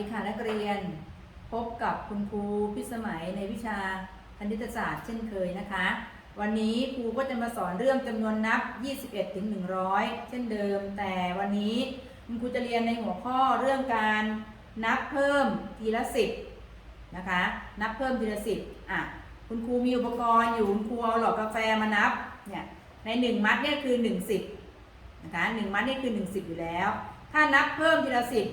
ดีค่ะนักเรียน พบกับคุณครูพิสมัยในวิชาคณิตศาสตร์เช่นเคยนะคะ วันนี้ครูก็จะมาสอนเรื่องจำนวนนับ 21ถึง100 เช่นเดิม แต่วันนี้คุณครูจะเรียนในหัวข้อเรื่องการนับเพิ่มทีละสิบนะคะ นับเพิ่มทีละสิบอะคุณครูมีอุปกรณ์อยู่คุณครูเอาหลอดกาแฟมานับเนี่ยในหนึ่งมัดเนี่ยคือ1สิบนะคะหนึ่งมัดนี่คือ1สิบอยู่แล้ว ถ้านับเพิ่มทีละสิบ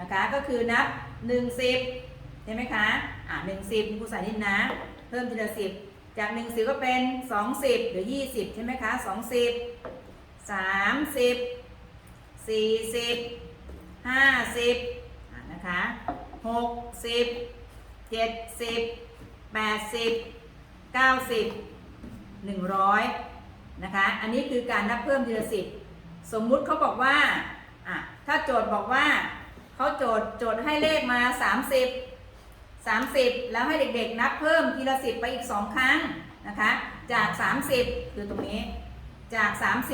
นะคะก็คือนับ1 10ใช่ไหมคะอ่า1 10ครูสาธิตนะ เพิ่มทีละ10จาก1 10ก็เป็น2 10หรือ20ใช่ไหมคะ2 10 30 40 50อ่านะคะ60 70 80 90 100นะคะอันนี้คือการนับเพิ่มทีละ10สมมุติเขาบอกว่าอะถ้าโจทย์บอกว่า เขาโจทย์โจทย์ให้เลขมา 30 30 แล้วให้เด็กๆ นับเพิ่มทีละสิบไปอีก 2 ครั้งนะคะ จาก 30คือตรงนี้ จาก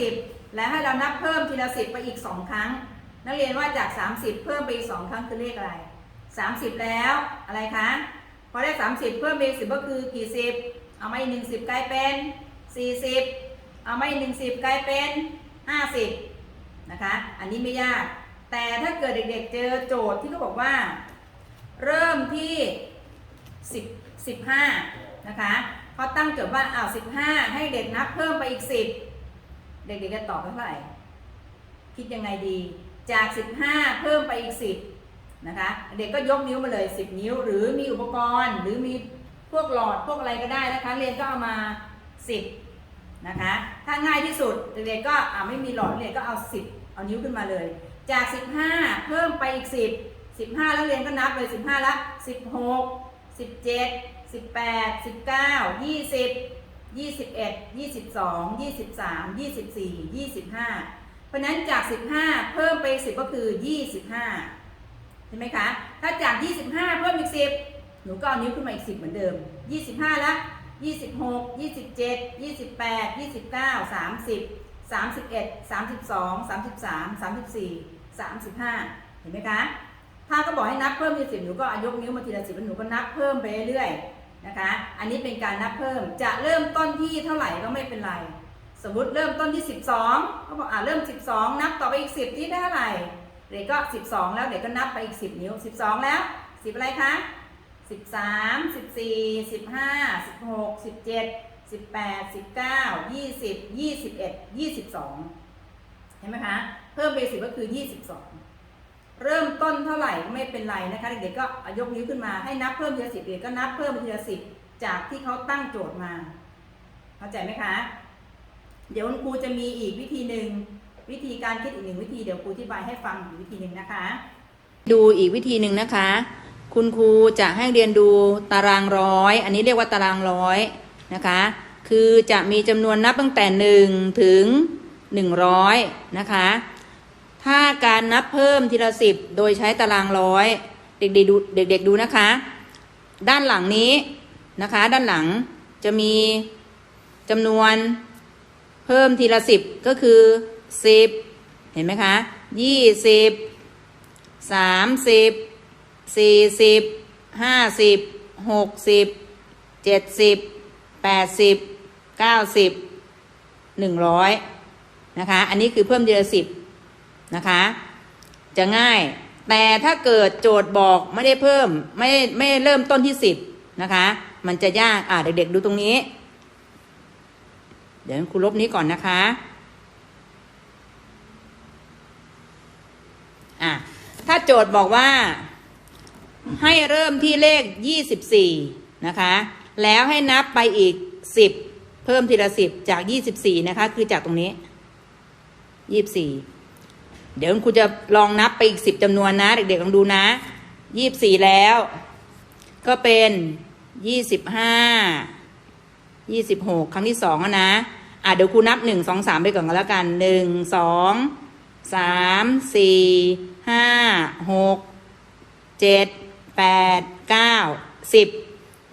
30 แล้วให้เรานับเพิ่มทีละสิบไปอีก 2 ครั้ง นักเรียนว่าจาก 30 เพิ่มไปอีก 2 ครั้งคือเลขอะไร 30 แล้วอะไรคะพอได้ 30 เพิ่มไปอีก10ก็คือกี่สิบเอามาอีกหนึ่งสิบกลายเป็น 40 เอามาอีกหนึ่งสิบกลายเป็น 50 นะคะ อันนี้ไม่ยาก แต่ถ้าเกิดเด็กๆเจอโจทย์ที่เขาบอกว่า เริ่มที่10 15นะคะเขาตั้งโจทย์ว่าอ้าว15 ให้เด็กนับเพิ่มไปอีก 10 เด็กๆจะตอบเท่าไหร่ คิดยังไงดี จาก 15 เพิ่มไปอีก 10นะคะเด็กก็ยกนิ้วมาเลย 10 นิ้ว หรือมีอุปกรณ์ หรือมีพวกหลอดพวกอะไรก็ได้นะคะเรียนก็เอามา 10นะคะถ้าง่ายที่สุดเด็กๆก็อ่าไม่มีหลอดเรียนก็เอา 10 เอานิ้วขึ้นมาเลย จาก 15 เพิ่มไปอีก 10 15 แล้วเรียนก็นับเลย 15 ละ 16 17 18 19 20 21 22 23 24 25 เพราะนั้นจาก 15 เพิ่มไป 10 ก็คือ 25 ใช่ไหมคะ ถ้าจาก 25 เพิ่มอีก 10 หนูก็เอานิ้วขึ้นมาอีก 10 เหมือนเดิม 25 ละ 26 27 28 29 30 31 32 33 34 35 เห็นไหมคะ ถ้าก็บอกให้นับเพิ่มทีสิบหนูก็ยกนิ้วมาทีละสิบแล้วหนูก็นับเพิ่มไปเรื่อยๆนะคะ อันนี้เป็นการนับเพิ่ม จะเริ่มต้นที่เท่าไหร่ก็ไม่เป็นไร สมมุติเริ่มต้นที่ 12เขาบอกอ่าเริ่ม 12 นับต่อไปอีก 10 ที่ได้เท่าไหร่เด็กก็ 12 แล้วเด็กก็นับไปอีก 10 นิ้ว 12 แล้ว 10 อะไรคะ13 14 15 16 17 18 19 20 21 22เห็นไหมคะ เพิ่มไป10ก็คือ 22 เริ่มต้นเท่าไหร่ก็ไม่เป็นไรนะคะเด็กๆก็ยกนิ้วขึ้นมาให้นับเพิ่มทีละสิบเด็กก็นับเพิ่มทีละสิบจากที่เขาตั้งโจทย์มา เข้าใจไหมคะ เดี๋ยวคุณครูจะมีอีกวิธีหนึ่งวิธีการคิดอีกหนึ่งวิธีเดี๋ยวครูอธิบายให้ฟังอีกวิธีหนึ่งนะคะ ดูอีกวิธีหนึ่งนะคะ คุณครูจะให้เรียนดูตารางร้อย อันนี้เรียกว่าตารางร้อยนะคะ คือจะมีจำนวนนับตั้งแต่หนึ่งถึงหนึ่งร้อยนะคะ ถ้าการนับเพิ่มทีละสิบโดยใช้ตารางร้อยเด็กๆดูเด็กๆดูนะคะ ด้านหลังนี้นะคะ ด้านหลังจะมีจำนวนเพิ่มทีละสิบก็คือสิบเห็นไหมคะยี่สิบสามสิบสี่สิบห้าสิบหกสิบเจ็ดสิบแปดสิบเก้าสิบหนึ่งร้อยนะคะ อันนี้คือเพิ่มทีละสิบ นะคะ จะง่าย แต่ถ้าเกิดโจทย์บอกไม่ได้เพิ่ม ไม่ไม่เริ่มต้นที่สิบนะคะ มันจะยากอ่าเด็กๆดูตรงนี้ เดี๋ยวครูลบนี้ก่อนนะคะอะถ้าโจทย์บอกว่า ให้เริ่มที่เลขยี่สิบสี่นะคะ แล้วให้นับไปอีกสิบเพิ่มทีละสิบจากยี่สิบสี่นะคะ คือจากตรงนี้ยี่สิบสี่ เดี๋ยวคุณจะลองนับไปอีกสิบจำนวนนะ เด็กๆลองดูนะยี่บสี่แล้ว ก็เป็นยี่สิบห้ายี่สิบหกครั้งที่สองนะอะเดี๋ยวครูนับหนึ่งสองสามไปก่อนก็แล้วกันหนึ่งสองสามสี่ห้าหกเจ็ดแปดเก้าสิบ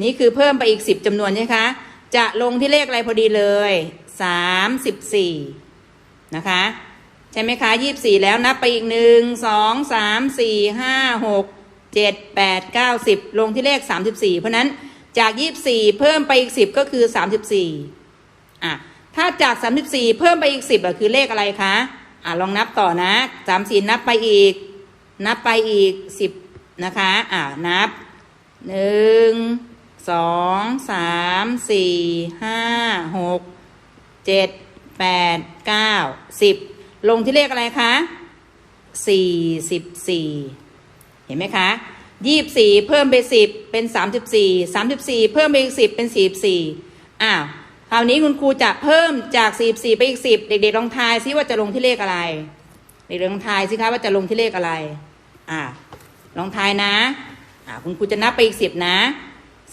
นี่คือเพิ่มไปอีกสิบจำนวนใช่ไหมคะ จะลงที่เลขอะไรพอดีเลยสามสิบสี่นะคะ ใช่ไหมคะยี่สี่แล้วนับไปอีกหนึ่งสองสามสี่ห้าหกเจ็ดแปดเก้าสิบลงที่เลขสามสิบสี่เพราะนั้นจากยี่สี่เพิ่มไปอีกสิบก็คือสามสิบสี่อะถ้าจากสามสิบสี่เพิ่มไปอีกสิบอะคือเลขอะไรคะอะลองนับต่อนะสามสี่นับไปอีก นับไปอีกสิบนะคะอะนับหนึ่งสองสามสี่ห้าหกเจ็ดแปดเก้าสิบ ลงที่เลขอะไรคะสี่สิบสี่เห็นไหมคะยี่บสี่เพิ่มไปสิบเป็นสามสิบสี่สามสิบสี่เพิ่มไปอีกสิบเป็นสี่สี่อ้าวคราวนี้คุณครูจะเพิ่มจากสี่สี่ไปอีกสิบเด็กๆลองทายซิว่าจะลงที่เลขอะไร เด็กๆลองทายสิคะว่าจะลงที่เลขอะไร อ่า ลองทายนะ อ่า คุณครูจะนับไปอีกสิบนะ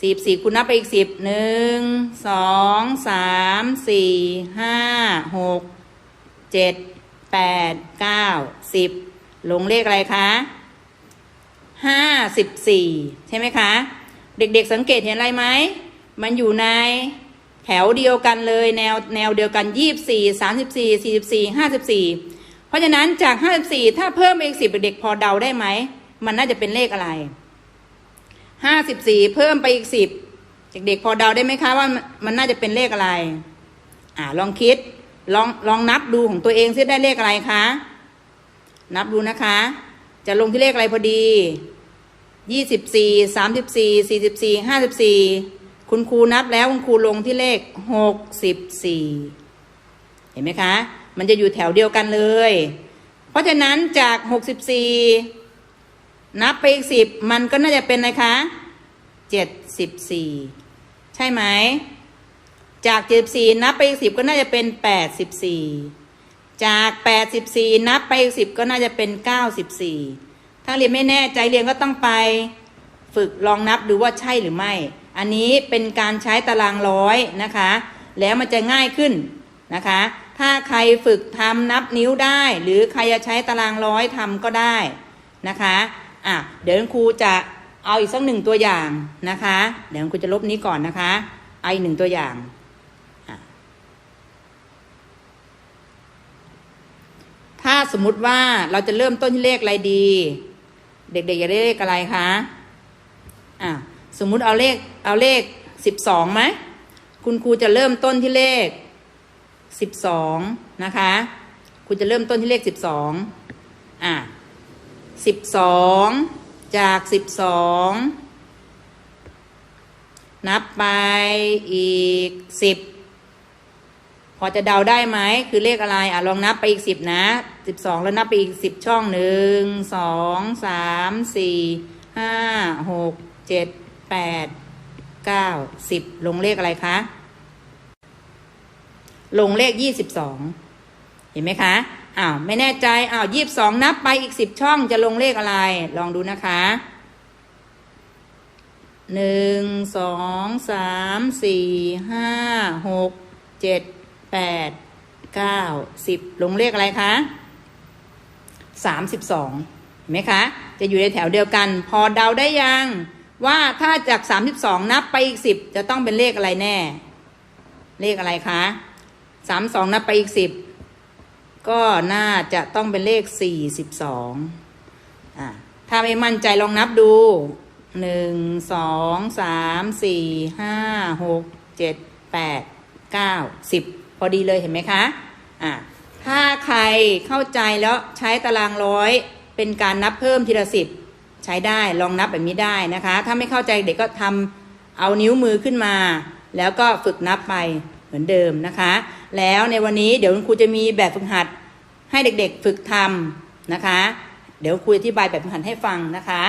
สิบสี่คุณนับไปอีกสิบหนึ่งสองสามสี่ห้าหกเจ็ด แปดเก้าสิบลงเลขอะไรคะห้าสิบสี่ใช่ไหมคะ เด็กๆสังเกตเห็นอะไรไหม มันอยู่ในแถวเดียวกันเลยแนวแนวเดียวกันยี่สี่สามสิบสี่สี่สิบสี่ห้าสิบสี่เพราะฉะนั้นจากห้าสิบสี่ถ้าเพิ่มไปอีกสิบเด็กๆพอเดาได้ไหม มันน่าจะเป็นเลขอะไรห้าสิบสี่เพิ่มไปอีกสิบเด็กๆพอเดาได้ไหมคะว่ามันมันน่าจะเป็นเลขอะไร อ่าลองคิด ลองลองนับดูของตัวเองซิได้เลขอะไรคะ นับดูนะคะ จะลงที่เลขอะไรพอดียี่สิบสี่สามสิบสี่สี่สิบสี่ห้าสิบสี่คุณครูนับแล้วคุณครูลงที่เลขหกสิบสี่เห็นไหมคะ มันจะอยู่แถวเดียวกันเลย เพราะฉะนั้นจากหกสิบสี่นับไปอีกสิบมันก็น่าจะเป็นอะไรคะเจ็ดสิบสี่ใช่ไหม จากเจ็ดสี่นับไปอีกสิบก็น่าจะเป็นแปดสิบสี่จากแปดสิบสี่นับไปอีกสิบก็น่าจะเป็นเก้าสิบสี่ถ้าเรียนไม่แน่ใจเรียนก็ต้องไป ฝึกลองนับดูว่าใช่หรือไม่ อันนี้เป็นการใช้ตารางร้อยนะคะ แล้วมันจะง่ายขึ้นนะคะ ถ้าใครฝึกทำนับนิ้วได้ หรือใครจะใช้ตารางร้อยทำก็ได้นะคะอะเดี๋ยวครูจะเอาอีกสักหนึ่งตัวอย่างนะคะ เดี๋ยวคุณครูจะลบนี้ก่อนนะคะเอาอีกหนึ่งตัวอย่างอะถ้า สมมุติว่าเราจะเริ่มต้นที่เลขอะไรดี เด็กๆจะได้เลขอะไรคะอะสมมุติเอาเลขเอาเลขสิบสองไหมคุณครูจะเริ่มต้นที่เลขสิบสองนะคะคุณจะเริ่มต้นที่เลขสิบสองอะสิบสองจากสิบสองนับไปอีกสิบ พอจะเดาได้ไหมคือเลขอะไรอะลองนับไปอีกสิบนะสิบสองแล้วนับไปอีกสิบช่องหนึ่งสองสามสี่ห้าหกเจ็ดแปดเก้าสิบลงเลขอะไรคะ ลงเลขยี่สิบสองเห็นไหมคะอ้าวไม่แน่ใจอ้าวยี่บสองนับไปอีกสิบช่องจะลงเลขอะไร ลองดูนะคะหนึ่งสองสามสี่ห้าหกเจ็ด แปดเก้าสิบลงเลขอะไรคะสามสิบสองเห็นไหมคะ จะอยู่ในแถวเดียวกัน พอเดาได้ยัง ว่าถ้าจากสามสิบสองนับไปอีกสิบจะต้องเป็นเลขอะไรแน่ เลขอะไรคะสามสองนับไปอีกสิบก็น่าจะต้องเป็นเลขสี่สิบสองอ่าถ้าไม่มั่นใจลองนับดูหนึ่งสองสามสี่ห้าหกเจ็ดแปดเก้าสิบ พอดีเลยเห็นไหมคะอ่าถ้าใครเข้าใจแล้วใช้ตารางร้อยเป็นการนับเพิ่มทีละสิบใช้ได้ลองนับแบบนี้ได้นะคะ ถ้าไม่เข้าใจเด็กก็ทำเอานิ้วมือขึ้นมา แล้วก็ฝึกนับไปเหมือนเดิมนะคะ แล้วในวันนี้เดี๋ยวคุณครูจะมีแบบฝึกหัดให้เด็กๆฝึกทำนะคะ เดี๋ยวครูอธิบายแบบฝึกหัดให้ฟังนะคะ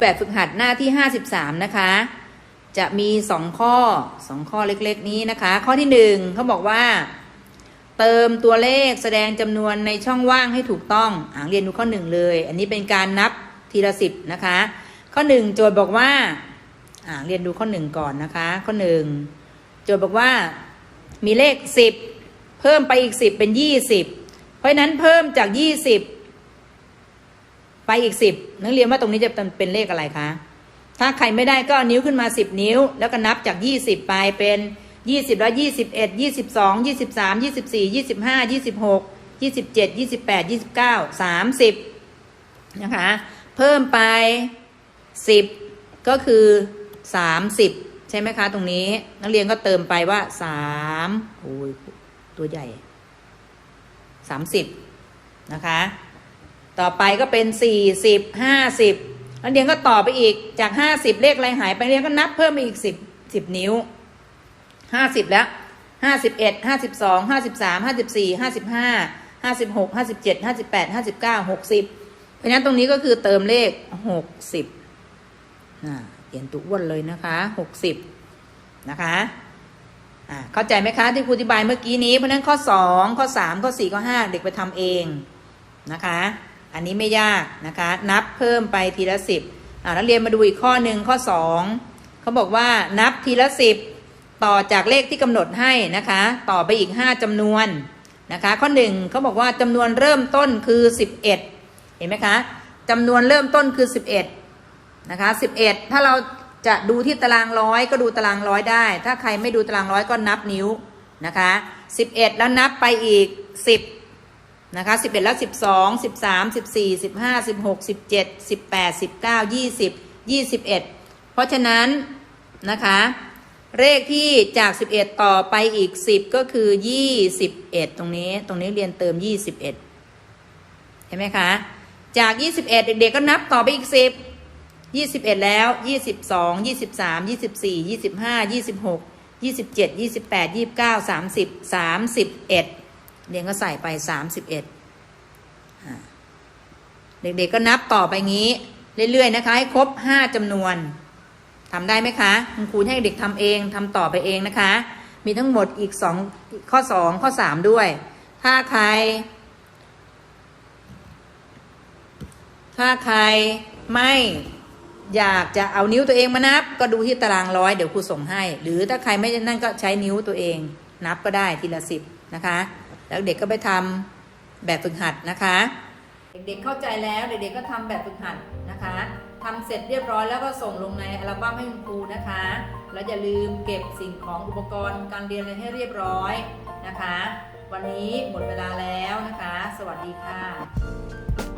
แบบฝึกหัดหน้าที่ 53 นะคะ จะมี2ข้อ2ข้อเล็กๆนี้นะคะ ข้อที่1เขาบอกว่า เติมตัวเลขแสดงจำนวนในช่องว่างให้ถูกต้องอ่าเรียนดูข้อ1เลย อันนี้เป็นการนับทีละสิบนะคะ ข้อ1โจทย์บอกว่าอ่าเรียนดูข้อ1ก่อนนะคะ ข้อ1โจทย์บอกว่า มีเลข10เพิ่มไปอีก10เป็น20เพราะฉะนั้นเพิ่มจาก20ไปอีก10นักเรียนว่าตรงนี้จะเป็นเลขอะไรคะ ถ้าใครไม่ได้ก็นิ้วขึ้นมา 10 นิ้ว แล้วก็นับจาก 20 ไปเป็น 20 แล้ว 21 22 23 24 25 26 27 28 29 30 นะคะ เพิ่มไป 10 ก็คือ 30 ใช่ไหมคะ ตรงนี้ นักเรียนก็เติมไปว่า3โอ้ยตัวใหญ่ 30 นะคะ ต่อไปก็เป็น 40 50 แล้วเดียงก็ต่อไปอีกจากห้าสิบเลขอะไรหายไปเดียงก็นับเพิ่มอีกสิบสิบนิ้วห้าสิบแล้วห้าสิบเอ็ดห้าสิบสองห้าสิบสามห้าสิบสี่ห้าสิบห้าห้าสิบหกห้าสิบเจ็ดห้าสิบแปดห้าสิบเก้าหกสิบเพราะนั้นตรงนี้ก็คือเติมเลขหกสิบเขียนตัวอ้วนเลยนะคะหกสิบนะคะอ่าเข้าใจไหมคะที่ครูอธิบายเมื่อกี้นี้เพราะนั้นข้อสองข้อสามข้อสี่ข้อห้าเด็กไปทำเองนะคะ อันนี้ไม่ยากนะคะ นับเพิ่มไปทีละสิบอ่านักเรียนมาดูอีกข้อหนึ่งข้อสองเขาบอกว่านับทีละสิบต่อจากเลขที่กำหนดให้นะคะ ต่อไปอีกห้าจำนวนนะคะ ข้อหนึ่งเขาบอกว่าจำนวนเริ่มต้นคือสิบเอ็ดเห็นไหมคะจำนวนเริ่มต้นคือสิบเอ็ดนะคะสิบเอ็ดถ้าเราจะดูที่ตารางร้อยก็ดูตารางร้อยได้ ถ้าใครไม่ดูตารางร้อยก็นับนิ้วนะคะสิบเอ็ดแล้วนับไปอีกสิบ นะคะสิบเอ็ดและสิบสองสิบสามสิบสี่สิบห้าสิบหกสิบเจ็ดสิบแปดสิบเก้ายี่สิบยี่สิบเอ็ดเพราะฉะนั้นนะคะเลขที่จาก 11 ต่อไปอีก 10 ก็คือ 21 ตรงนี้ ตรงนี้เรียนเติม 21 เห็นไหมคะ จาก 21 เด็กๆก็นับต่อไปอีก 10 21 แล้ว 22 23 24 25 26 27 28 29 30 31 เจ็ดยี่สิบแปดยี่สิบเก้าสามสิบสามสิบเอ็ดเรียนก็ใส่ไปสามสิบเอ็ดเด็กๆก็นับต่อไปงี้ เรื่อยๆนะคะ ให้ครบห้าจำนวนทำได้ไหมคะคุณครูให้เด็กทำเองทำต่อไปเองนะคะ มีทั้งหมดอีกสองข้อสองข้อสามด้วย ถ้าใคร ถ้าใครไม่อยากจะเอานิ้วตัวเองมานับ ก็ดูที่ตารางร้อยเดี๋ยวครูส่งให้ หรือถ้าใครไม่นั่นก็ใช้นิ้วตัวเอง นับก็ได้ทีละสิบนะคะ แล้วเด็กก็ไปทำแบบฝึกหัดนะคะ เด็กๆเข้าใจแล้วเด็กๆก็ทำแบบฝึกหัดนะคะทำเสร็จเรียบร้อยแล้วก็ส่งลงในอัลบั้มให้คุณครูนะคะ แล้วอย่าลืมเก็บสิ่งของอุปกรณ์การเรียนอะไรให้เรียบร้อยนะคะ วันนี้หมดเวลาแล้วนะคะ สวัสดีค่ะ